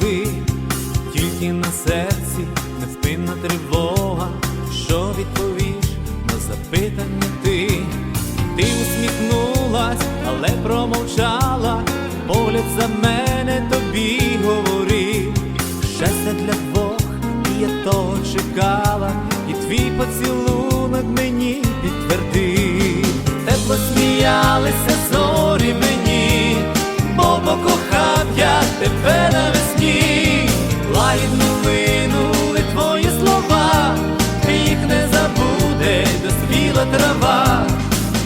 вулиці тільки на серці невпинна тривога, що відповіш на запитання ти, ти усміхнулась, але промовчала, погляд за мене тобі говорив, щастя для двох, і я того чекала, і твій поцілунок мені підтвердив, тепло сміялися зорі мені, бо покохав я тебе навесні, лагідно линули твої слова, їх не забуде доспіла трава,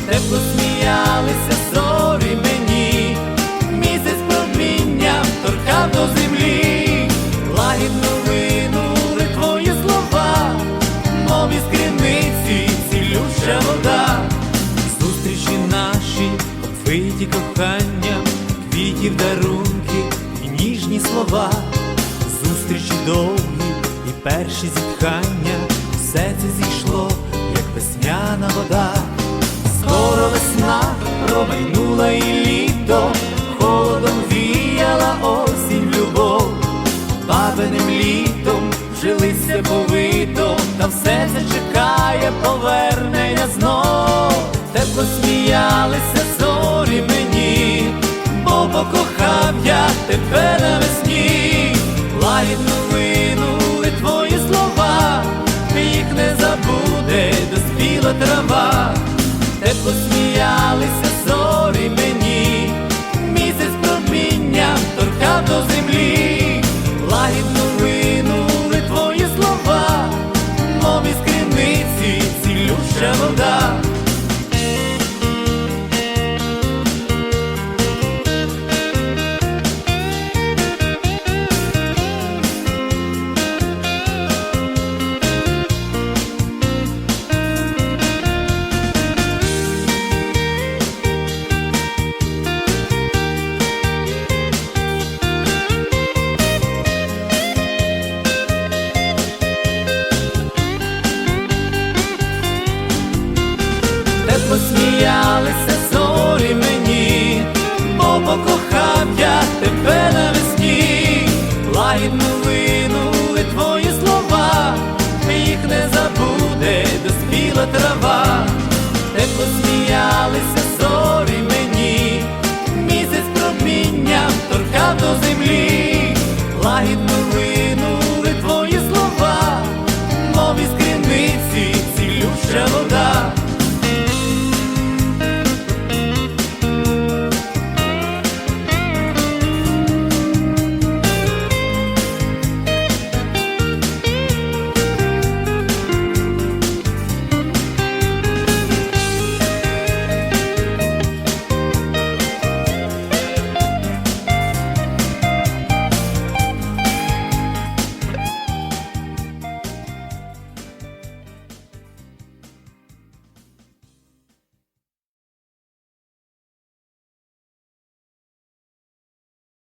тепло сміялися зорі мені, місяць промінням торкав до землі, лагідно линули твої слова, мов із криниці цілюща вода, зустрічі наші обвиті коханням, квітів дарунки ніжні слова, зустрічі довгі і перші зітхання, все це зійшло, як весняна вода. Скоро весна промайнула і літо, холодом віяла осінь любов, бабиним літом жилися повито, та все це чекає повернення знов. Тепло сміялися зорі мені, бо покохав я тебе навесні, лагідно we